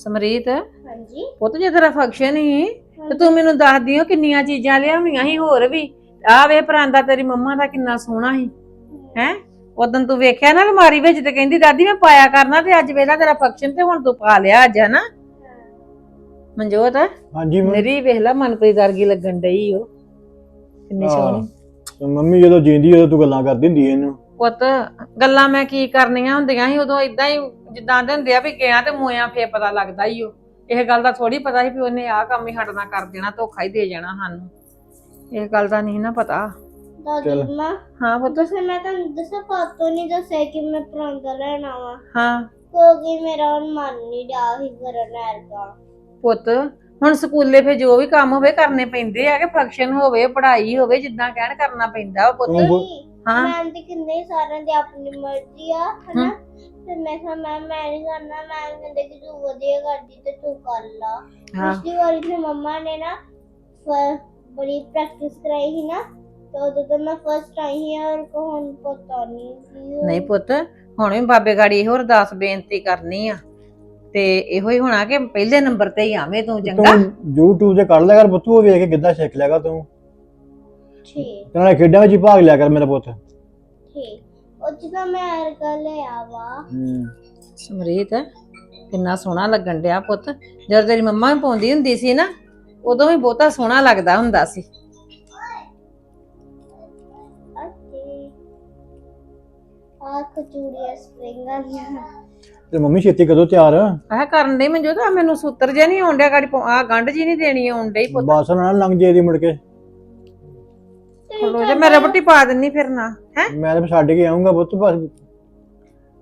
ਸਮਰੀਤ ਹਾਂਜੀ। ਪੁੱਤ ਜੇ ਤੇਰਾ ਫੰਕਸ਼ਨ ਹੀ ਤੇ ਤੂੰ ਮੈਨੂੰ ਦੱਸ ਦਿਓ ਕਿੰਨੀਆਂ ਚੀਜ਼ਾਂ ਲਿਆਵੀਆਂ ਸੀ ਹੋਰ ਵੀ। ਆ ਵੇ ਪਰਾਂਦਾ ਤੇਰੀ ਮੰਮਾ ਦਾ ਕਿੰਨਾ ਸੋਹਣਾ ਸੀ ਹੈ? ਉਦੋਂ ਤੂੰ ਵੇਖਿਆ ਨਾ ਅਲਮਾਰੀ ਵਿੱਚ ਤੇ ਕਹਿੰਦੀ ਦਾਦੀ ਮੈਂ ਪਾਇਆ ਕਰਨਾ ਤੇ ਅੱਜ ਵੇਲਾ ਤੇਰਾ ਫੰਕਸ਼ਨ ਤੇ ਹੁਣ ਤੂੰ ਪਾ ਲਿਆ ਅੱਜ ਹਨਾ? ਮਨਜੋਤ ਹਾਂਜੀ ਮੰਮੀ ਮੇਰੀ ਵੇਖ ਲਾ ਮਨਪ੍ਰੀਤ ਵਰਗੀ ਲੱਗਣ ਡਈ ਉਹ ਕਿੰਨੀ ਹਾਂ। ਸੋਹਣੀ। ਮੰਮੀ ਜਦੋਂ ਜਿੰਦੀ ਉਦੋਂ ਤੂੰ ਗੱਲਾਂ ਕਰਦੀ ਹੁੰਦੀ ਇਹਨੂੰ। ਪੁੱਤ ਗੱਲਾਂ ਮੈਂ ਕੀ ਕਰਨੀਆਂ ਹੁੰਦੀਆਂ ਸੀ ਉਦੋਂ ਇਦਾਂ ਹੀ ਜਿੱਦਾਂ ਦੇ ਹੁੰਦੇ ਆ ਵੀ ਗਿਆ ਤੇ ਮੋਇਆ ਫੇਰ ਪਤਾ ਲੱਗਦਾ ਹੀ ਉਹ ਇਹ ਗੱਲ ਦਾ ਥੋੜੀ ਪਤਾ ਸੀ ਵੀ ਉਹਨੇ ਆਹ ਕੰਮ ਹੀ ਹਟਣਾ ਕਰ ਦੇਣਾ ਧੋਖਾ ਹੀ ਦੇ ਜਾਣਾ ਸਾਨੂੰ। ਇਹ ਗੱਲ ਦਾ ਨਹੀਂ ਨਾ ਪਤਾ। ਦਾਦੀ ਚੱਲ। ਮਾਂ ਹਾਂ ਪੁੱਤ। ਤੁਸੀਂ ਮੈਂ ਤੁਹਾਨੂੰ ਦੱਸਿਆ ਪਾਤੋਂ ਨਹੀਂ ਦੱਸਿਆ ਕਿ ਮੈਂ ਪਰਾਂਦਾ ਲੈਣਾ ਵਾ ਹਾਂ। ਕਿਉਂਕਿ ਮੇਰਾ ਹੁਣ ਮਨ ਨਹੀਂ ਡਿਆ ਹੀ ਕਰਨ ਐਰਗਾ ਪੁੱਤ ਹੁਣ ਸਕੂਲੇ ਫੇ ਜੋ ਵੀ ਕੰਮ ਹੋਵੇ ਕਰਨੇ ਪੈਂਦੇ ਆ ਕਿ ਫੰਕਸ਼ਨ ਹੋਵੇ ਪੜ੍ਹਾਈ ਹੋਵੇ ਜਿੱਦਾਂ ਕਹਿਣ ਕਰਨਾ ਪੈਂਦਾ ਵਾ ਪੁੱਤ। ਹਾਂ। ਮੈਂ ਤੇ ਕਿੰਨੇ ਸਾਰਿਆਂ ਦੀ ਆਪਣੀ ਮਰਜ਼ੀ ਆ ਹਨਾ? ਤੇ ਮੈਂ ਕਿਹਾ ਮੈਂ ਮੈਂ ਨਹੀਂ ਕਰਨਾ ਮੈਂ ਕਹਿੰਦੇ ਕਿ ਤੂੰ ਵਧੀਆ ਕਰਦੀ ਤੇ ਤੂੰ ਕਰ ਲਾ। ਹਾਂ। ਪਿਛਲੀ ਵਾਰੀ ਤੇ ਮੰਮਾ ਨੇ ਨਾ ਫ- ਬੜੀ ਪ੍ਰੈਕਟਿਸ ਕਰਾਈ ਸੀ ਨਾ ਤੇ ਉਦੋਂ ਤਾਂ ਮੈਂ ਫਸਟ ਆਈ ਸੀ ਔਰ ਕੋ ਹੁਣ ਪਤਾ ਨਹੀਂ ਕੀ ਹੋਇਆ। ਨਹੀਂ ਪੁੱਤ ਹੁਣ ਵੀ ਬਾਬੇ ਗਾੜੀ ਇਹੋ ਅਰਦਾਸ ਬੇਨਤੀ ਕਰਨੀ ਆ। ਤੇ ਇਹੋ ਹੀ ਹੋਣਾ ਕਿ ਪਹਿਲੇ ਨੰਬਰ ਤੇ ਹੀ ਆਵੇਂ ਤੂੰ ਚੰਗਾ? ਤੂੰ YouTube ਤੇ ਕੱਢ ਲਿਆ ਕਰ ਪੁੱਤ ਉਹ ਵੇਖ ਕੇ ਕਿੱਦਾਂ ਸਿੱਖ ਲਿਆਗਾ ਤੂੰ। ਠੀਕ। ਤੇ ਨਾਲੇ ਖੇਡਾਂ ਵਿੱਚ ਹੀ ਭਾਗ ਲਿਆ ਕਰ ਮੇਰਾ ਪੁੱਤ। ਠੀਕ। ਉਹ ਜਿਹਦਾ ਮੈਂ ਐਰਗਾ ਲਿਆ ਵਾ ਸਮਰੀਤ ਕਿੰਨਾ ਸੋਹਣਾ ਲੱਗਣ ਡਿਆ ਪੁੱਤ। ਜਦ ਤੇਰੀ ਮੰਮਾ ਵੀ ਪਾਉਂਦੀ ਹੁੰਦੀ ਸੀ ਨਾ ਉਦੋਂ ਵੀ ਬਹੁਤਾ ਸੋਹਣਾ ਲੱਗਦਾ ਹੁੰਦਾ ਸੀ। ਅਤੇ ਆ ਕਚੂੜੀਆਂ ਸਪਰਿੰਗਾਂ ਦੀਆਂ। ਤੇ ਮੰਮੀ ਛੇਤੀ ਕਦੋਂ ਤਿਆਰ। ਆਹ ਕਰਨ ਡਈ ਮੈਨੂੰ ਤਾਂ ਮੈਨੂੰ ਸੂਤਰ ਜਿਹਾ ਨਹੀਂ ਆਉਂਦਿਆ ਗਾੜੀ ਆ ਗੰਢ ਜੀ ਨਹੀਂ ਦੇਣੀ ਆਉਣ ਡਈ ਪੁੱਤ। ਬਾਸ ਨਾਲ ਲੰਘ ਜੇ ਦੀ ਮੁੜ ਕੇ। ਖਲੋ ਜਾ। ਮੈਂ ਰਬਟੀ ਪਾ ਦਿੰਨੀ ਫਿਰ ਨਾ ਹੈ? ਮੈਂ ਤਾਂ ਛੱਡ ਕੇ ਆਉਂਗਾ ਪੁੱਤ ਬਸ।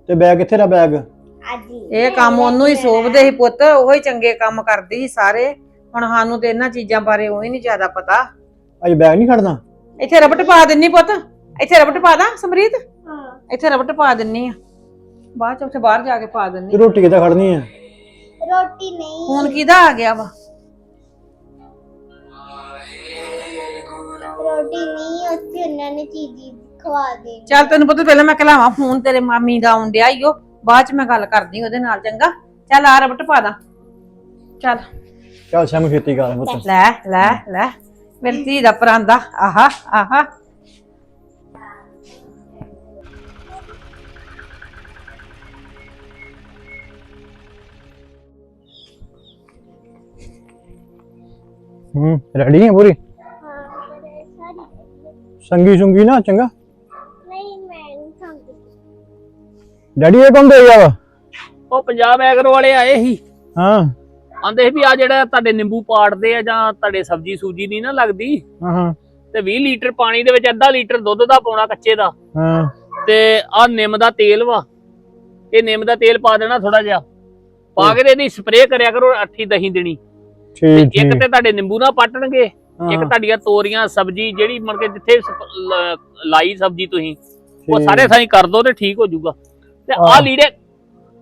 ਤੇ ਬੈਗ ਕਿੱਥੇ ਰਾ ਬੈਗ? ਆਜੀ ਇਹ ਕੰਮ ਉਹਨੂੰ ਹੀ ਸੋਭਦੇ ਸੀ ਪੁੱਤ ਉਹ ਹੀ ਚੰਗੇ ਕੰਮ ਕਰਦੀ ਸੀ ਸਾਰੇ। ਹੁਣ ਸਾਨੂੰ ਤੇ ਇਹਨਾਂ ਚੀਜ਼ਾਂ ਬਾਰੇ ਉਹ ਹੀ ਨਹੀਂ ਜ਼ਿਆਦਾ ਪਤਾ। ਅੱਜ ਬੈਗ ਨਹੀਂ ਖੜਦਾ ਇੱਥੇ ਰਬਟ ਪਾ ਦਿੰਨੀ ਪੁੱਤ। ਇੱਥੇ ਰਬਟ ਪਾ ਦਾਂ ਸਮਰੀਤ? ਹਾਂ। ਇੱਥੇ ਰਬਟ ਪਾ ਦਿੰਨੀ ਆ। ਬਾਅਦ ਚ ਉੱਥੇ ਬਾਹਰ ਜਾ ਕੇ ਪਾ ਦਿੰਨੀ ਤੇ ਰੋਟੀ ਕਿੱਦਾਂ ਖੜਨੀ ਹੈ ਰੋਟੀ ਨਹੀਂ। ਫੋਨ ਕਿਹਦਾ ਆ ਗਿਆ ਵਾ? ਰੋਟੀ ਨਹੀਂ ਉੱਥੇ ਉਹਨਾਂ ਨੇ ਚੀਜ਼ੀ ਖਵਾ ਦੇਣੀ। ਚੱਲ ਤੈਨੂੰ ਪਤਾ ਪਹਿਲਾਂ ਮੈਂ ਕਲਾਵਾਂ ਫੋਨ ਤੇਰੇ ਮਾਮੀ ਦਾ ਆਉਣ ਡਿਆ ਈ ਓ ਬਾਅਦ ਚ ਮੈਂ ਗੱਲ ਕਰਦੀ ਉਹਦੇ ਨਾਲ ਚੰਗਾ? ਚੱਲ ਆ ਰਬਟ ਪਾ ਦਾਂ। ਚੱਲ। ਚੱਲ ਸ਼ਾਮ ਖੇਤੀ ਕਰ ਪੁੱਤ। ਲੈ ਲੈ ਲੈ। ਮੇਰੀ ਧੀ ਦਾ ਪਰਾਂਦਾ ਆਹਾ ਆਹਾ। ਹੂੰ ਰੈਡੀ ਹੈ ਪੂਰੀ? ਸੰਗੀ ਸੁੰਗੀ ਨਾ ਚੰਗਾ? ਨਹੀਂ ਮੈਂ ਨਹੀਂ ਖਾਂਦੀ। ਡੈਡੀ ਇਹ ਕੌਣ ਦੇ ਗਿਆ ਵਾ? ਉਹ ਪੰਜਾਬ ਐਗਰੋ ਵਾਲੇ ਆਏ ਸੀ। ਹਾਂ। ਆਂਦੇ ਸੀ ਵੀ ਆ ਜਿਹੜਾ ਤੁਹਾਡੇ ਨਿੰਬੂ ਪਾੜਦੇ ਆ ਜਾਂ ਤੁਹਾਡੇ ਸਬਜੀ ਸੂਜੀ ਨਹੀਂ ਨਾ ਲੱਗਦੀ। ਹਾਂ ਹਾਂ। ਤੇ 20 ਲੀਟਰ ਪਾਣੀ ਦੇ ਵਿੱਚ ਅੱਧਾ ਲੀਟਰ ਦੁੱਧ ਦਾ ਪਾਉਣਾ ਕੱਚੇ ਦਾ। ਹਾਂ। ਤੇ ਆ ਨਿੰਮ ਦਾ ਤੇਲ ਵਾ। ਇਹ ਨਿੰਮ ਦਾ ਤੇਲ ਪਾ ਦੇਣਾ ਥੋੜਾ ਜਿਹਾ। ਪਾ ਕੇ ਤੇ ਇਹਦੀ ਸਪਰੇਅ ਕਰਿਆ ਕਰੋ ਅੱਠੀ ਦਹੀਂ ਦੇਣੀ। ਠੀਕ ਇੱਕ ਤੇ ਤੁਹਾਡੇ ਨਿੰਬੂ ਨਾ ਪੱਟਣਗੇ। ਇੱਕ ਹਾਂ, ਤੁਹਾਡੀਆਂ ਤੋਰੀਆਂ ਸਬਜੀ ਜਿਹੜੀ ਮਨ ਕੇ ਜਿੱਥੇ ਲਾਈ ਸਬਜੀ ਤੁਸੀਂ ਉਹ। ਸਾਰੇ ਥਾਈ ਕਰ ਦੋ ਤੇ ਠੀਕ ਹੋ ਜਾਊਗਾ। ਤੇ ਆ। ਲੀੜੇ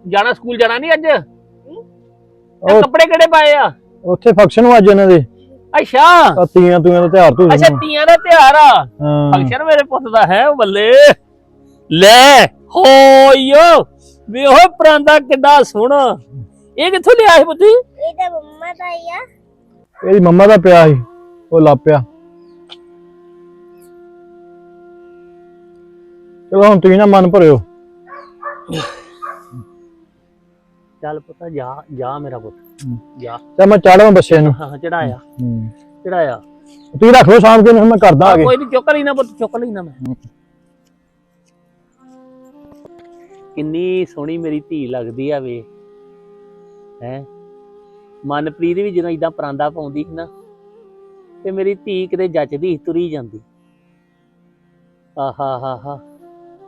ਜਾਣਾ ਸਕੂਲ ਜਾਣਾ ਨਹੀਂ ਅੱਜ? ਇਹ ਉਹ- ਕੱਪੜੇ ਕਿਹੜੇ ਪਾਏ ਆ? ਉੱਥੇ ਫੰਕਸ਼ਨ ਵਾ ਅੱਜ ਇਹਨਾਂ ਦੇ। ਅੱਛਾ। ਤੀਆਂ ਤੂਆਂ ਦਾ ਤਿਉਹਾਰ ਤੂੰ ਅੱਛਾ ਤੀਆਂ ਦਾ ਤਿਉਹਾਰ ਆ। ਹਾਂ। ਫੰਕਸ਼ਨ ਮੇਰੇ ਪੁੱਤ ਦਾ ਹੈ ਉਹ ਬੱਲੇ। ਲੈ ਹੋਇਓ। ਵੇ ਉਹ ਪਰਾਂਦਾ ਕਿੱਡਾ ਸੋਹਣਾ। ਇਹ ਕਿੱਥੋਂ ਲਿਆ ਸੀ ਪੁੱਤੀ ਇਹ ਤਾਂ ਮੰਮਾ ਦਾ ਹੀ ਆ। ਇਹਦੀ ਮੰਮਾ ਦਾ ਪਿਆ ਸੀ। ਉਹ ਲੱਪਿਆ ਚਲੋ ਹੁਣ ਤੁਸੀਂ ਨਾ ਮਨ ਭਰਿਓ। ਚੱਲ ਪੁੱਤ ਜਾ ਜਾ ਮੇਰਾ ਪੁੱਤ। ਜਾ। ਤੇ ਮੈਂ ਚਾੜਾਂ ਬੱਸੇ ਨੂੰ। ਹਾਂ ਚੜਾਇਆ। ਹੂੰ। ਚੜਾਇਆ। ਤੁਸੀਂ ਰੱਖ ਲਓ ਸ਼ਾਮ ਕੇ ਨੂੰ ਮੈਂ ਕਰਦਾ ਆ ਕੇ ਕੋਈ ਨਹੀਂ ਚੁੱਕ ਲੈਣਾ ਪੁੱਤ ਚੁੱਕ ਲੈਣਾ ਮੈਂ। ਕਿੰਨੀ ਸੋਹਣੀ ਮੇਰੀ ਧੀ ਲੱਗਦੀ ਆ ਵੇ। ਹੈ? ਮਨਪ੍ਰੀਤ ਵੀ ਜਦੋਂ ਇਦਾਂ ਪਰਾਂਦਾ ਪਾਉਂਦੀ ਸੀ ਨਾ ਤੇ ਮੇਰੀ ਧੀ ਕਿਤੇ ਜੱਚਦੀ, ਤੁਰੀ ਜਾਂਦੀ। ਆਹਾ, ਹਾ ਹਾ।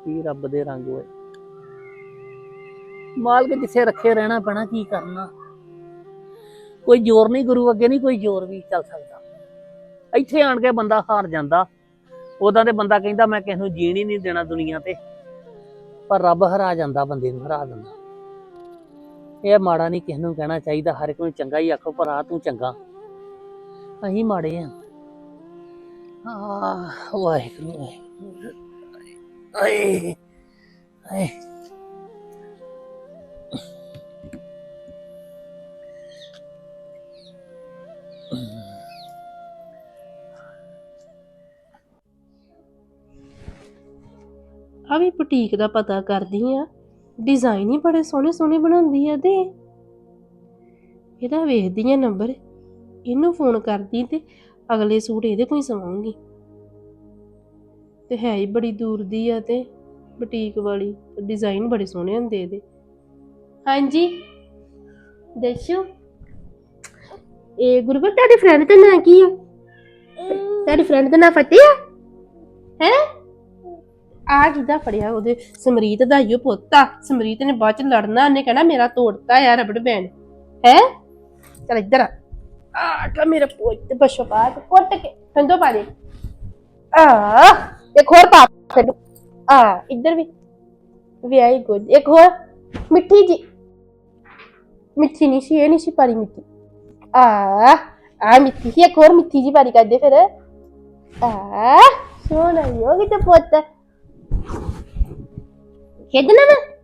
ਕੀ ਰੱਬ ਦੇ ਰੰਗ ਹੋਏ ਮਾਲਕ ਜਿੱਥੇ ਰੱਖੇ ਰਹਿਣਾ ਪੈਣਾ, ਕੀ ਕਰਨਾ? ਕੋਈ ਜ਼ੋਰ ਨਹੀਂ, ਗੁਰੂ ਅੱਗੇ ਨਹੀਂ ਕੋਈ ਜ਼ੋਰ ਵੀ ਚੱਲ ਸਕਦਾ। ਇੱਥੇ ਆਣ ਕੇ ਬੰਦਾ ਹਾਰ ਜਾਂਦਾ। ਉਦਾਂ ਤੇ ਬੰਦਾ ਕਹਿੰਦਾ, ਮੈਂ ਕਿਸ ਨੂੰ ਜੀਣ ਹੀ ਨਹੀਂ ਦੇਣਾ ਦੁਨੀਆ ਤੇ। ਪਰ ਰੱਬ ਹਰਾ ਜਾਂਦਾ, ਬੰਦੇ ਨੂੰ ਹਰਾ ਦਿੰਦਾ। ਇਹ ਮਾੜਾ ਨਹੀਂ ਕਿਸ ਨੂੰ ਕਹਿਣਾ ਚਾਹੀਦਾ। ਹਰ ਇੱਕ ਨੂੰ ਚੰਗਾ ਹੀ ਆਖੋ, ਪਰ ਆ ਤੂੰ ਚੰਗਾ। ਅਸੀਂ ਮਾੜੇ ਆ। ਆ ਵਾਹਿਗੁਰੂ ਆਏ ਆਏ। ਆ ਵੀ ਬੁਟੀਕ ਦਾ ਪਤਾ ਕਰਦੀ ਆ। ਡਿਜ਼ਾਈਨ ਹੀ ਬੜੇ ਸੋਹਣੇ ਸੋਹਣੇ ਬਣਾਉਂਦੀ ਆ ਤੇ। ਇਹਦਾ ਵੇਖਦੀ ਆ ਨੰਬਰ। ਇਹਨੂੰ ਫੋਨ ਕਰਦੀ ਤੇ ਅਗਲੇ ਸੂਟ ਇਹਦੇ ਕੋਈ ਸਵਾਉਂਗੀ। ਤੇ ਹੈ ਹੀ ਬੜੀ ਦੂਰ ਦੀ ਆ ਤੇ ਬੁਟੀਕ ਵਾਲੀ ਡਿਜ਼ਾਈਨ ਬੜੇ ਸੋਹਣੇ ਹੁੰਦੇ ਇਹਦੇ। ਹਾਂਜੀ ਦੱਸੋ। ਇਹ ਗੁਰਬਤ ਤੁਹਾਡੀ ਫਰੈਂਡ ਦਾ ਨਾਂ ਕੀ ਆ? ਤੁਹਾਡੀ ਫਰੈਂਡ ਦਾ ਨਾਂ ਫਤਿਹ ਆ? ਹੈ? ਆ ਕਿਦਾ ਫੜਿਆ ਉਹਦੇ ਸਮਰੀਤ ਦਾ ਹੀ ਪੁੱਤਾ। ਸਮਰੀਤ ਨੇ ਬਾਅਦ ਚ ਲੜਨਾ ਉਹਨੇ ਕਹਿਣਾ ਮੇਰਾ ਤੋੜਤਾ ਯਾਰ ਰਬੜ ਬੈਂਡ। ਹੈ? ਚਲ ਇੱਧਰ ਆ। ਆ ਕਾ ਮੇਰਾ ਪੁੱਤ ਬਸ਼ੋ ਬਾਤ ਕੁੱਟ ਕੇ ਠੰਡੋ ਪਾ ਦੇ। ਆ, ਇੱਕ ਹੋਰ ਪਾ ਫਿਰ ਆ, ਇੱਧਰ ਵੀ। ਵੈਰੀ ਗੁੱਡ ਇੱਕ ਹੋਰ। ਮਿੱਠੀ ਜੀ। ਮਿੱਠੀ ਨਹੀਂ ਸੀ, ਇਹ ਨਹੀਂ ਸੀ ਪਾਰੀ ਮਿੱਠੀ। ਆ ਆ ਮਿੱਠੀ ਸੀ, ਇੱਕ ਹੋਰ ਮਿੱਠੀ ਜੀ ਪਾਰੀ ਕਰਦੇ ਫਿਰ। ਆ, ਸੋਹਣਾ ਹੀ ਹੋ ਗਿਆ ਪੁੱਤ। ਖੇਡਣਾ ਵਾ?